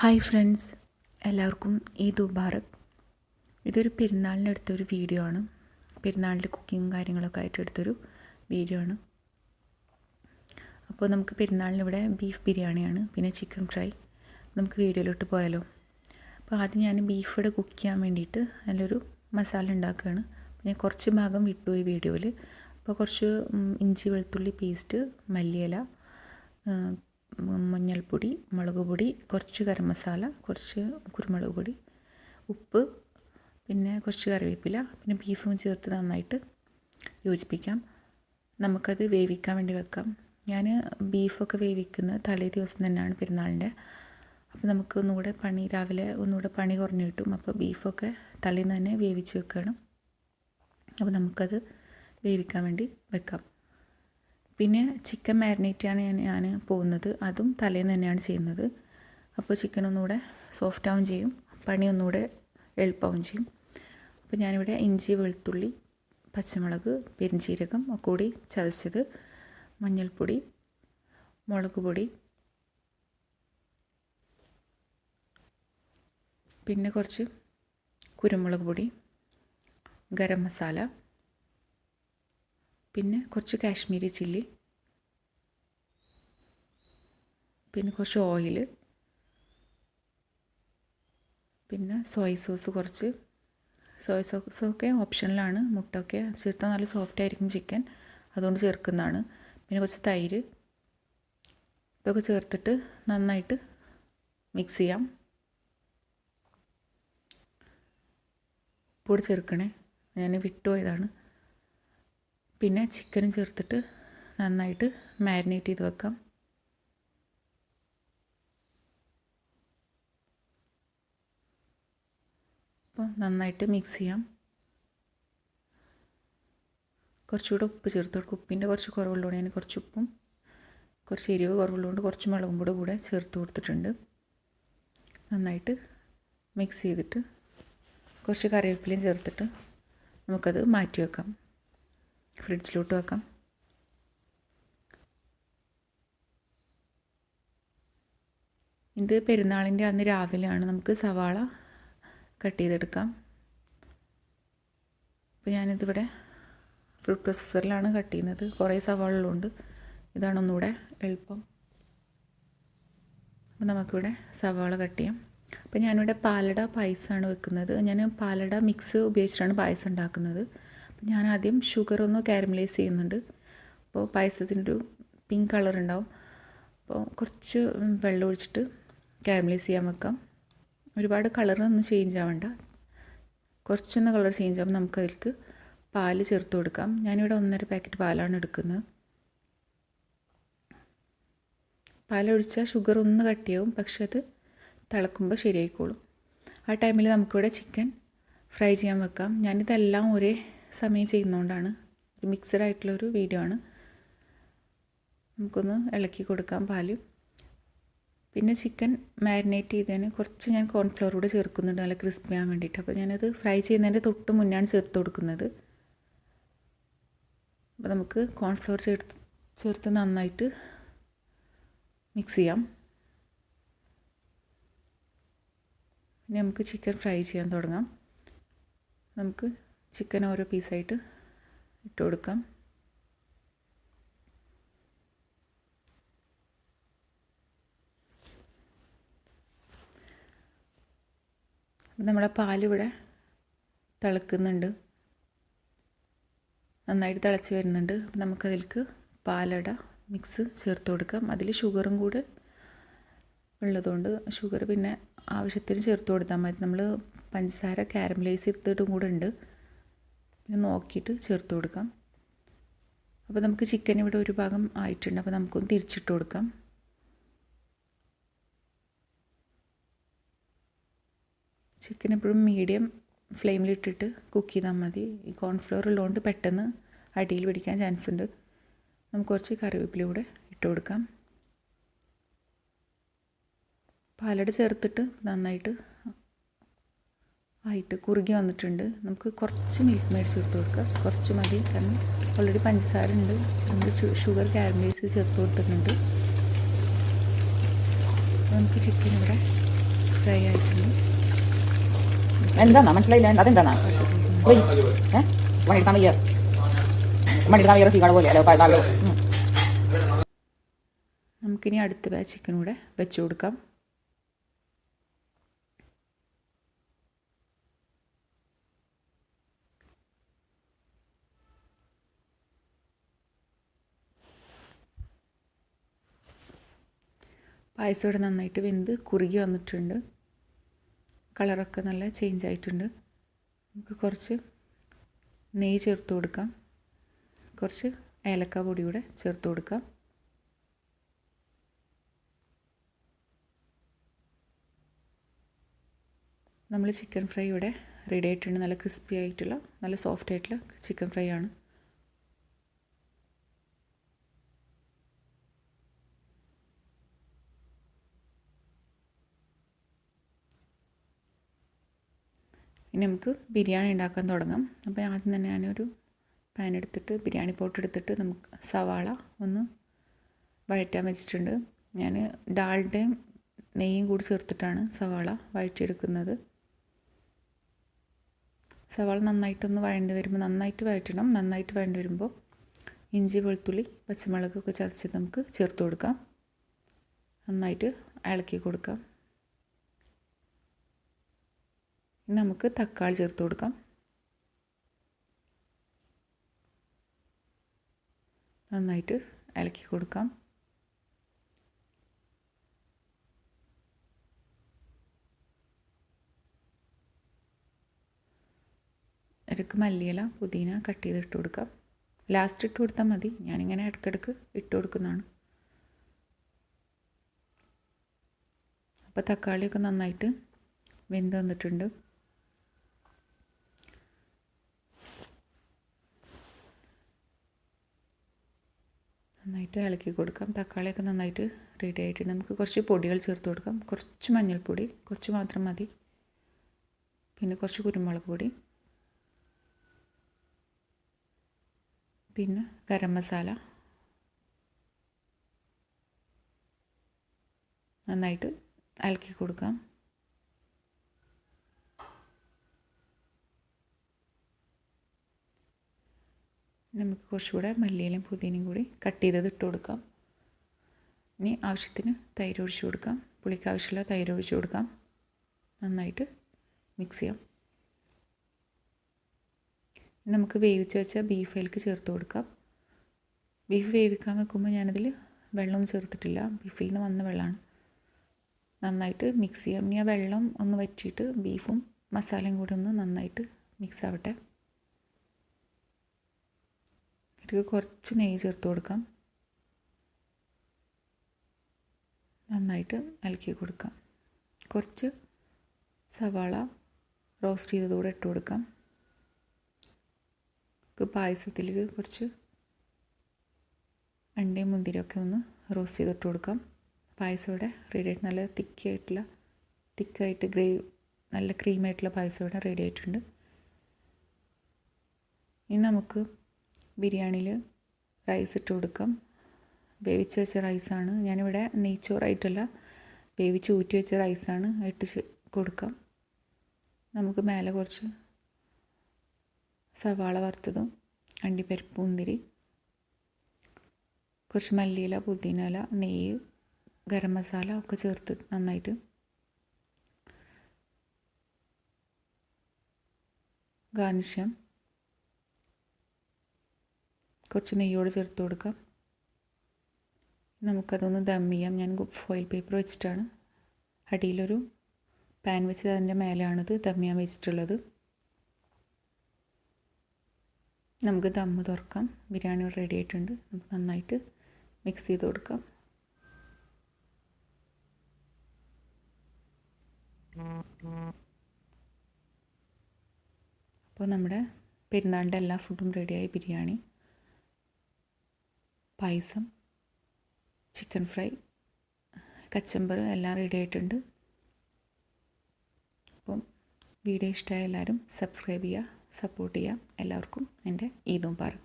Hi friends എല്ലാവർക്കും ഈദ് മുബാറക്. ഇതൊരു പെരുന്നാളിന് എടുത്തൊരു വീഡിയോ ആണ്. പെരുന്നാളിന്റെ കുക്കിങ്ങും കാര്യങ്ങളൊക്കെ ആയിട്ട് എടുത്തൊരു വീഡിയോ ആണ്. അപ്പോൾ നമുക്ക് പെരുന്നാളിന് ഇവിടെ ബീഫ് ബിരിയാണിയാണ് പിന്നെ ചിക്കൻ ഫ്രൈ നമുക്ക് വീഡിയോയിലോട്ട് പോയാലോ. അപ്പോൾ ആദ്യം ഞാൻ ബീഫ് ഇവിടെ കുക്ക് ചെയ്യാൻ വേണ്ടിയിട്ട് നല്ലൊരു മസാല ഉണ്ടാക്കുകയാണ്. ഞാൻ കുറച്ച് ഭാഗം വിട്ടു ഈ വീഡിയോയിൽ അപ്പോൾ കുറച്ച് ഇഞ്ചി വെളുത്തുള്ളി പേസ്റ്റ് മല്ലിയില മഞ്ഞൾപ്പൊടി മുളക് പൊടി കുറച്ച് ഗരം മസാല കുറച്ച് കുരുമുളക് പൊടി ഉപ്പ് പിന്നെ കുറച്ച് കറിവേപ്പില പിന്നെ ബീഫും ചേർത്ത് നന്നായിട്ട് യോജിപ്പിക്കാം. നമുക്കത് വേവിക്കാൻ വേണ്ടി വെക്കാം. ഞാൻ ബീഫൊക്കെ വേവിക്കുന്നത് തലേ ദിവസം തന്നെയാണ് പെരുന്നാളിന്റെ. അപ്പോൾ നമുക്ക് ഒന്നുകൂടെ പണി രാവിലെ ഒന്നുകൂടെ പണി കുറഞ്ഞു കിട്ടും. അപ്പോൾ ബീഫൊക്കെ തലേന്ന് തന്നെ വേവിച്ച് വെക്കണം അപ്പോൾ നമുക്കത് വേവിക്കാൻ വേണ്ടി വെക്കാം. പിന്നെ ചിക്കൻ മാരിനേറ്റാണ് ഞാൻ ഞാൻ പോകുന്നത്. അതും തലേന്ന് തന്നെയാണ് ചെയ്യുന്നത്. അപ്പോൾ ചിക്കൻ ഒന്നുകൂടെ സോഫ്റ്റ് ആവും ചെയ്യും. പണി ഒന്നുകൂടെ എളുപ്പമാവും ചെയ്യും. അപ്പോൾ ഞാനിവിടെ ഇഞ്ചി വെളുത്തുള്ളി പച്ചമുളക് പെരിഞ്ചീരകം ഒക്കെ കൂടി ചതച്ചത് മഞ്ഞൾപ്പൊടി മുളക് പൊടി പിന്നെ കുറച്ച് കുരുമുളക് പൊടി ഗരം മസാല പിന്നെ കുറച്ച് കാശ്മീരി ചില്ലി. പിന്നെ കുറച്ച് ഓയിൽ പിന്നെ സോയ സോസ് കുറച്ച്. സോയ സോസൊക്കെ ഓപ്ഷനിലാണ് മുട്ടയൊക്കെ ചേർത്താൽ നല്ല സോഫ്റ്റ് ആയിരിക്കും ചിക്കൻ അതുകൊണ്ട് ചേർക്കുന്നതാണ്. പിന്നെ കുറച്ച് തൈര്. ഇതൊക്കെ ചേർത്തിട്ട് നന്നായിട്ട് മിക്സ് ചെയ്യാം. ഉപ്പൂടെ ചേർക്കണേ. ഞാൻ വിട്ടുപോയതാണ് പിന്നെ ചിക്കനും ചേർത്തിട്ട് നന്നായിട്ട് മാരിനേറ്റ് ചെയ്ത് വെക്കാം. അപ്പോൾ നന്നായിട്ട് മിക്സ് ചെയ്യാം. കുറച്ചുകൂടെ ഉപ്പ് ചേർത്ത് കൊടുക്കും. ഉപ്പിന്റെ കുറച്ച് കുറവുള്ളതുകൊണ്ട് ഞാൻ കുറച്ച് ഉപ്പും കുറച്ച് എരിവ് കുറവുള്ളതുകൊണ്ട് കുറച്ച് മുളകും പൊടി കൂടെ ചേർത്ത് കൊടുത്തിട്ടുണ്ട്. നന്നായിട്ട് മിക്സ് ചെയ്തിട്ട് കുറച്ച് കറിവേപ്പിലയും ചേർത്തിട്ട് നമുക്കത് മാറ്റി വെക്കാം. ഫ്രിഡ്ജിലോട്ട് വെക്കാം. ഇത് പെരുന്നാളിന്റെ അന്ന് രാവിലെയാണ് നമുക്ക് സവാള കട്ട് ചെയ്തെടുക്കാം. അപ്പോൾ ഞാനിതിവിടെ ഫ്രൂട്ട് പ്രോസസ്സറിലാണ് കട്ട് ചെയ്യുന്നത്. കുറേ സവാള ഉള്ളതുകൊണ്ട് ഇതാണ് ഒന്നുകൂടെ എളുപ്പം. അപ്പോൾ നമുക്കിവിടെ സവാള കട്ട് ചെയ്യാം. അപ്പോൾ ഞാനിവിടെ പാലട പായസമാണ് വെക്കുന്നത്. ഞാൻ പാലട മിക്സ് ഉപയോഗിച്ചിട്ടാണ് പായസം ഉണ്ടാക്കുന്നത്. ഞാൻ ആദ്യം ഷുഗർ ഒന്ന് കാരമലൈസ് ചെയ്യുന്നുണ്ട്. അപ്പോൾ പായസത്തിന്റെ ഒരു പിങ്ക് കളർ ഉണ്ടാവും. അപ്പോൾ കുറച്ച് വെള്ളം ഒഴിച്ചിട്ട് കാരമലൈസ് ചെയ്യാൻ വെക്കാം. ഒരുപാട് കളറൊന്നും ചേഞ്ച് ആവണ്ട. കുറച്ചൊന്ന് കളർ ചേഞ്ച് ആകുമ്പോൾ നമുക്കതിലേക്ക് പാൽ ചേർത്ത് കൊടുക്കാം. ഞാനിവിടെ ഒന്നര പാക്കറ്റ് പാലാണ് എടുക്കുന്നത്. പാലൊഴിച്ചാൽ ഷുഗർ ഒന്ന് കട്ടിയാവും പക്ഷെ അത് തിളക്കുമ്പോൾ ശരിയായിക്കോളും. ആ ടൈമിൽ നമുക്കിവിടെ ചിക്കൻ ഫ്രൈ ചെയ്യാൻ വെക്കാം. ഞാനിതെല്ലാം ഒരേ സമയം ചെയ്യുന്നതുകൊണ്ടാണ് ഒരു മിക്സഡ് ആയിട്ടുള്ളൊരു വീഡിയോ ആണ്. നമുക്കൊന്ന് ഇളക്കി കൊടുക്കാം പാൽ. പിന്നെ ചിക്കൻ മാരിനേറ്റ് ചെയ്തതിന് കുറച്ച് ഞാൻ കോൺഫ്ലവർ കൂടെ ചേർക്കുന്നുണ്ട്. നല്ല ക്രിസ്പി ആകാൻ വേണ്ടിയിട്ട്. അപ്പോൾ ഞാനത് ഫ്രൈ ചെയ്യുന്നതിന്റെ തൊട്ട് മുന്നാണ് ചേർത്ത് കൊടുക്കുന്നത്. അപ്പോൾ നമുക്ക് കോൺഫ്ലവർ ചേർത്ത് ചേർത്ത് നന്നായിട്ട് മിക്സ് ചെയ്യാം. ഇനി നമുക്ക് ചിക്കൻ ഫ്രൈ ചെയ്യാൻ തുടങ്ങാം. നമുക്ക് ചിക്കൻ ഓരോ പീസായിട്ട് ഇട്ട് കൊടുക്കാം. നമ്മുടെ പാലിവിടെ തിളക്കുന്നുണ്ട്. നന്നായിട്ട് തിളച്ച് വരുന്നുണ്ട്. അപ്പം നമുക്കതിലേക്ക് പാലട മിക്സ് ചേർത്ത് കൊടുക്കാം. അതിൽ ഷുഗറും കൂടെ ഉള്ളതുകൊണ്ട് ഷുഗർ പിന്നെ ആവശ്യത്തിന് ചേർത്ത് കൊടുത്താൽ മതി. നമ്മൾ പഞ്ചസാര കാരമലൈസ് ചെയ്തിട്ടും കൂടെ ഉണ്ട്. പിന്നെ നോക്കിയിട്ട് ചേർത്ത് കൊടുക്കാം. അപ്പോൾ നമുക്ക് ചിക്കൻ ഇവിടെ ഒരു ഭാഗം ആയിട്ടുണ്ട്. അപ്പോൾ നമുക്കൊന്ന് തിരിച്ചിട്ട് കൊടുക്കാം. ചിക്കൻ എപ്പോഴും മീഡിയം ഫ്ലെയിമിലിട്ടിട്ട് കുക്ക് ചെയ്താൽ മതി. ഈ കോൺഫ്ലവർ ഉള്ളതുകൊണ്ട് പെട്ടെന്ന് അടിയിൽ പിടിക്കാൻ ചാൻസ് ഉണ്ട്. നമുക്ക് കുറച്ച് കറിവേപ്പില കൂടെ ഇട്ട് കൊടുക്കാം. പാലട ചേർത്തിട്ട് നന്നായിട്ട് ആയിട്ട് കുറുകി വന്നിട്ടുണ്ട്. നമുക്ക് കുറച്ച് മിൽക്ക് മേടിച്ച് ചേർത്ത് കൊടുക്കുക കുറച്ച് മതി. കാരണം ഓൾറെഡി പഞ്ചസാര ഉണ്ട് നമ്മൾ ഷുഗർ കാരമലൈസ് ചേർത്ത് കൊടുക്കുന്നുണ്ട് നമുക്ക് ചിക്കൻ ഇവിടെ ഫ്രൈ ആയിട്ടുണ്ട്. എന്താന്നാ? മനസ്സിലായില്ല. അതെന്താന്നാ? വയ്യ. വയ്യ പോലെ. നമുക്കിനി അടുത്ത ബാച്ച് ചിക്കൻ കൂടെ വെച്ച് കൊടുക്കാം. പായസം ഇവിടെ നന്നായിട്ട് വെന്ത് കുറുകി വന്നിട്ടുണ്ട്. കളറൊക്കെ നല്ല ചേഞ്ച് ആയിട്ടുണ്ട്. നമുക്ക് കുറച്ച് നെയ്യ് ചേർത്ത് കൊടുക്കാം. കുറച്ച് ഏലക്ക പൊടി കൂടെ ചേർത്ത് കൊടുക്കാം. നമ്മൾ ചിക്കൻ ഫ്രൈ ഇവിടെ റെഡി ആയിട്ടുണ്ട്. നല്ല ക്രിസ്പി ആയിട്ടുള്ള നല്ല സോഫ്റ്റ് ആയിട്ടുള്ള ചിക്കൻ ഫ്രൈ ആണ്. ഇനി നമുക്ക് ബിരിയാണി ഉണ്ടാക്കാൻ തുടങ്ങാം. അപ്പോൾ ആദ്യം തന്നെ ഞാനൊരു പാൻ എടുത്തിട്ട് ബിരിയാണി പോട്ട് എടുത്തിട്ട് നമുക്ക് സവാള ഒന്ന് വഴറ്റാൻ വെച്ചിട്ടുണ്ട്. ഞാൻ ഡാളുടെയും നെയ്യും കൂടി ചേർത്തിട്ടാണ് സവാള വഴറ്റിയെടുക്കുന്നത്. സവാള നന്നായിട്ടൊന്ന് വഴണ്ടി വരുമ്പോൾ നന്നായിട്ട് വഴറ്റണം. നന്നായിട്ട് വഴണ്ടി വരുമ്പോൾ ഇഞ്ചി വെളുത്തുള്ളി പച്ചമുളകൊക്കെ ചതച്ചിട്ട് നമുക്ക് ചേർത്ത് കൊടുക്കാം. നന്നായിട്ട് ഇളക്കി കൊടുക്കാം. നമുക്ക് തക്കാളി ചേർത്ത് കൊടുക്കാം. നന്നായിട്ട് ഇളക്കി കൊടുക്കാം. ഇടയ്ക്ക് മല്ലിയില പുതിന കട്ട് ചെയ്ത് ഇട്ട് കൊടുക്കാം. ലാസ്റ്റ് ഇട്ട് കൊടുത്താൽ മതി. ഞാനിങ്ങനെ ഇടയ്ക്കിടയ്ക്ക് ഇട്ട് കൊടുക്കുന്നതാണ്. അപ്പോൾ തക്കാളിയൊക്കെ നന്നായിട്ട് വെന്ത് വന്നിട്ടുണ്ട്. നന്നായിട്ട് ഇളക്കി കൊടുക്കാം. തക്കാളിയൊക്കെ നന്നായിട്ട് റെഡി ആയിട്ടുണ്ട്. നമുക്ക് കുറച്ച് പൊടികൾ ചേർത്ത് കൊടുക്കാം. കുറച്ച് മഞ്ഞൾപ്പൊടി കുറച്ച് മാത്രം മതി. പിന്നെ കുറച്ച് കുരുമുളക് പൊടി. പിന്നെ ഗരം മസാല. നന്നായിട്ട് ഇളക്കി കൊടുക്കാം. നമുക്ക് കുറച്ചുകൂടെ മല്ലിയിലും പുതിനയും കൂടി കട്ട് ചെയ്തത് ഇട്ട് കൊടുക്കാം. ഇനി ആവശ്യത്തിന് തൈര് ഒഴിച്ച് കൊടുക്കാം. പുളിക്ക് ആവശ്യമുള്ള തൈര് ഒഴിച്ച് കൊടുക്കാം. നന്നായിട്ട് മിക്സ് ചെയ്യാം. നമുക്ക് വേവിച്ച് വെച്ച ബീഫ് അതിലേക്ക് ചേർത്ത് കൊടുക്കാം. ബീഫ് വേവിക്കാൻ വെക്കുമ്പോൾ ഞാനതിൽ വെള്ളമൊന്നും ചേർത്തിട്ടില്ല. ബീഫിൽ നിന്ന് വന്ന വെള്ളമാണ് നന്നായിട്ട് മിക്സ് ചെയ്യാം. ഇനി ആ വെള്ളം ഒന്ന് വറ്റിയിട്ട് ബീഫും മസാലയും കൂടി ഒന്ന് നന്നായിട്ട് മിക്സ് ആവട്ടെ. ഇതിലേക്ക് കുറച്ച് നെയ്യ് ചേർത്ത് കൊടുക്കാം. നന്നായിട്ട് അലക്കി കൊടുക്കാം. കുറച്ച് സവാള റോസ്റ്റ് ചെയ്തതുകൂടെ ഇട്ട് കൊടുക്കാം. പായസത്തിലേക്ക് കുറച്ച് അണ്ടയും മുന്തിരിയൊക്കെ ഒന്ന് റോസ്റ്റ് ചെയ്തിട്ട് കൊടുക്കാം. പായസം ഇവിടെ റെഡി ആയിട്ട് നല്ല തിക്കായിട്ടുള്ള തിക്കായിട്ട് ഗ്രേവി നല്ല ക്രീമായിട്ടുള്ള പായസം ഇവിടെ റെഡി ആയിട്ടുണ്ട്. ഇനി നമുക്ക് ബിരിയാണിയിൽ റൈസ് ഇട്ട് കൊടുക്കാം. വേവിച്ച് വെച്ച റൈസാണ് ഞാനിവിടെ നെയ്ച്ചോറായിട്ടല്ല വേവിച്ച് ഊറ്റി വെച്ച റൈസാണ് ഇട്ട് കൊടുക്കാം. നമുക്ക് മേലെ കുറച്ച് സവാള വറുത്തതും അണ്ടിപ്പരിപ്പ് മുന്തിരി കുറച്ച് മല്ലിയില പുതിനയില നെയ്യ് ഗരം മസാല ഒക്കെ ചേർത്ത് നന്നായിട്ട് ഗാർണിഷ് കുറച്ച് നെയ്യോട് ചേർത്ത് കൊടുക്കാം. നമുക്കതൊന്ന് ദം ചെയ്യാം. ഞാൻ ഫോയിൽ പേപ്പർ വെച്ചിട്ടാണ്. അടിയിലൊരു പാൻ വെച്ച് അതിന്റെ മേലെയാണിത് ദം ചെയ്യാൻ വെച്ചിട്ടുള്ളത്. നമുക്ക് ദമ്മ് തുറക്കാം. ബിരിയാണി റെഡി ആയിട്ടുണ്ട്. നമുക്ക് നന്നായിട്ട് മിക്സ് ചെയ്ത് കൊടുക്കാം. അപ്പോൾ നമ്മുടെ പെരുന്നാളിന്റെ എല്ലാ ഫുഡും റെഡിയായി ബിരിയാണി. പായസം ചിക്കൻ ഫ്രൈ കച്ചമ്പർ എല്ലാം റെഡി ആയിട്ടുണ്ട്. അപ്പം വീഡിയോ ഇഷ്ടമായ എല്ലാവരും സബ്സ്ക്രൈബ് ചെയ്യുക സപ്പോർട്ട് ചെയ്യുക. എല്ലാവർക്കും എന്റെ ഈദും പാറും